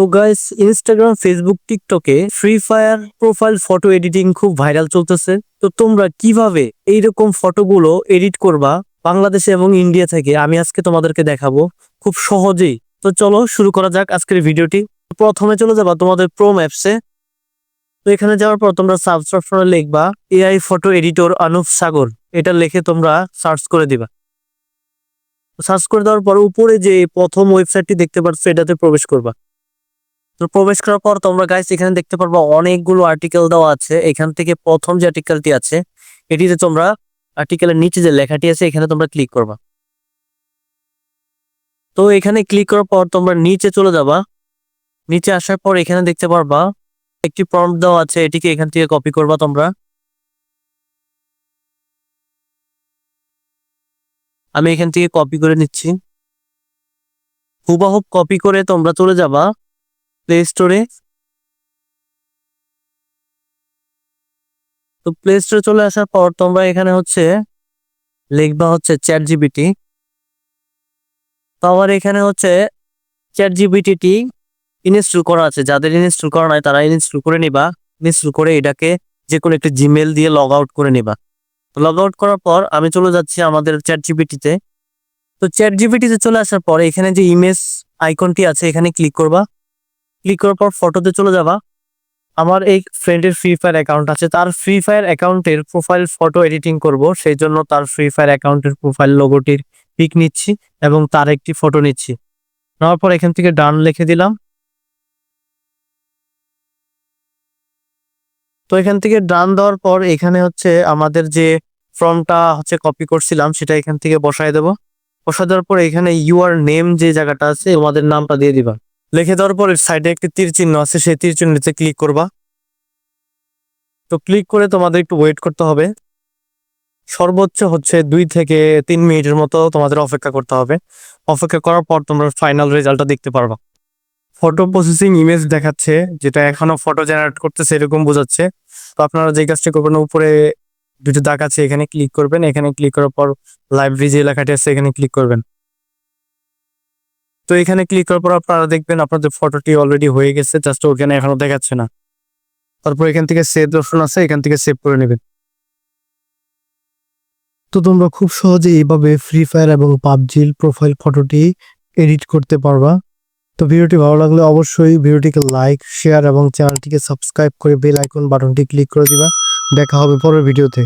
তো guys Instagram Facebook টিকটকে free fire profile photo editing খুব ভাইরাল চলতেছে। তো তোমরা কীভাবে এইরকম ফটোগুলো এডিট করবা বাংলাদেশে এবং ইন্ডিয়া থেকে? আমি আজকে তোমাদেরকে দেখাবো খুব সহজেই। তো চলো শুরু করা যাক আজকের ভিডিওটি। প্রথমে চলে যাবা তোমাদের প্রোম অ্যাপসে তো এখানে যাওয়ার পর তোমরা সাবস্ক্রিপশনে লিখবা AI photo editor Anup Sagar এটা লিখে তোমরা সার্চ করে দিবা। সার্চ করে দেওয়ার পর উপরে যে প্রথম ওয়েবসাইটটি দেখতে পাচ্ছ এটাতে প্রবেশ করবা। তো প্রবেশ করার পর তোমরা গাইস এখানে দেখতে পারবা অনেকগুলো আর্টিকেল দেওয়া আছে। এখান থেকে প্রথম যে আর্টিকেলটি আছে, এটিতে তোমরা আর্টিকেলের নিচে যে লেখাটি আছে, এখানে তোমরা ক্লিক করবা। তো এখানে ক্লিক করার পর তোমরা নিচে চলে যাবা। নিচে আসার পর এখানে দেখতে পারবা, একটি প্রম্পট দেওয়া আছে, এটিকে এখান থেকে কপি করবা তোমরা। আমি এখান থেকে কপি করে নিচ্ছি। হুবাহুব কপি করে তোমরা চলে যাবা। প্লে স্টোরে তো প্লে স্টোরে চলে আসার পর তোমরা এখানে হচ্ছে লিখবা হচ্ছে চ্যাট জিবিটি তো আমার এখানে হচ্ছে চ্যাট জিবিটিটি ইনস্টল করা আছে। যাদের ইনস্টল করা নাই তারা ইনস্টল করে নিবা। ইনস্টল করে এটাকে যে কোনো একটা জিমেল দিয়ে লগ আউট করে নিবা। লগ আউট করার পর আমি চলে যাচ্ছি আমাদের চ্যাট জিবিটিতে তো চ্যাট জিবিটিতে চলে আসার পর এখানে যে ইমেজ আইকনটি আছে এখানে ক্লিক করবা। ক্লিক করার পর ফটোতে চলে যাবা। আমার এই ফ্রেন্ডের ফ্রি ফায়ার অ্যাকাউন্ট আছে। তার ফ্রি ফায়ার অ্যাকাউন্টের প্রোফাইল ফটো এডিটিং করব। সেই জন্য তার ফ্রি ফায়ার অ্যাকাউন্টের প্রোফাইল লোগোটির পিক নিচ্ছি এবং তার একটি ফটো নিচ্ছি। নেওয়ার পর এখান থেকে ডান লিখে দিলাম। তো এখান থেকে ডান দেওয়ার পর এখানে হচ্ছে আমাদের যে ফর্মটা হচ্ছে কপি করছিলাম, সেটা এখান থেকে বসায় দেব। বসায় দেওয়ার পর এখানে ইউআর নেম যে জায়গাটা আছে, তোমাদের নামটা দিয়ে দিবা। লিখে দেওয়ার পর সাইডে একটি তীর চিহ্ন আছে, সেই তীর চিহ্নতে ক্লিক করবা। তো ক্লিক করে তোমাদের একটু ওয়েট করতে হবে। সর্বোচ্চ হচ্ছে দুই থেকে তিন মিনিটের মতো তোমাদের অপেক্ষা করতে হবে। অপেক্ষা করার পর তোমরা ফাইনাল রেজাল্টটা দেখতে পারবা। ফটো প্রসেসিং ইমেজ দেখাচ্ছে, যেটা এখনও ফটো জেনারেট করতেছে, এরকম বোঝাচ্ছে। তো আপনারা যে কাজটা করবেন, উপরে দুটো দাগ আছে, এখানে ক্লিক করবেন। এখানে ক্লিক করার পর লাইব্রেরি যে লেখাটি আছে, এখানে ক্লিক করবেন। তো এখানে ক্লিক করার পর আপনারা দেখবেন আপনাদের ফটোটি অলরেডি হয়ে গেছে জাস্ট ওখানে এখনও দেখাচ্ছে না। তারপর এখান থেকে সেভ অপশন আছে, এখান থেকে সেভ করে নেবেন। তো তোমরা খুব সহজে এইভাবে ফ্রি ফায়ার এবং পাবজির প্রোফাইল ফটোটি এডিট করতে পারবা। তো ভিডিওটি ভালো লাগলে অবশ্যই ভিডিওটিকে লাইক শেয়ার এবং চ্যানেলটিকে সাবস্ক্রাইব করে বেল আইকন বাটনটি ক্লিক করে দিবা। দেখা হবে পরের ভিডিওতে।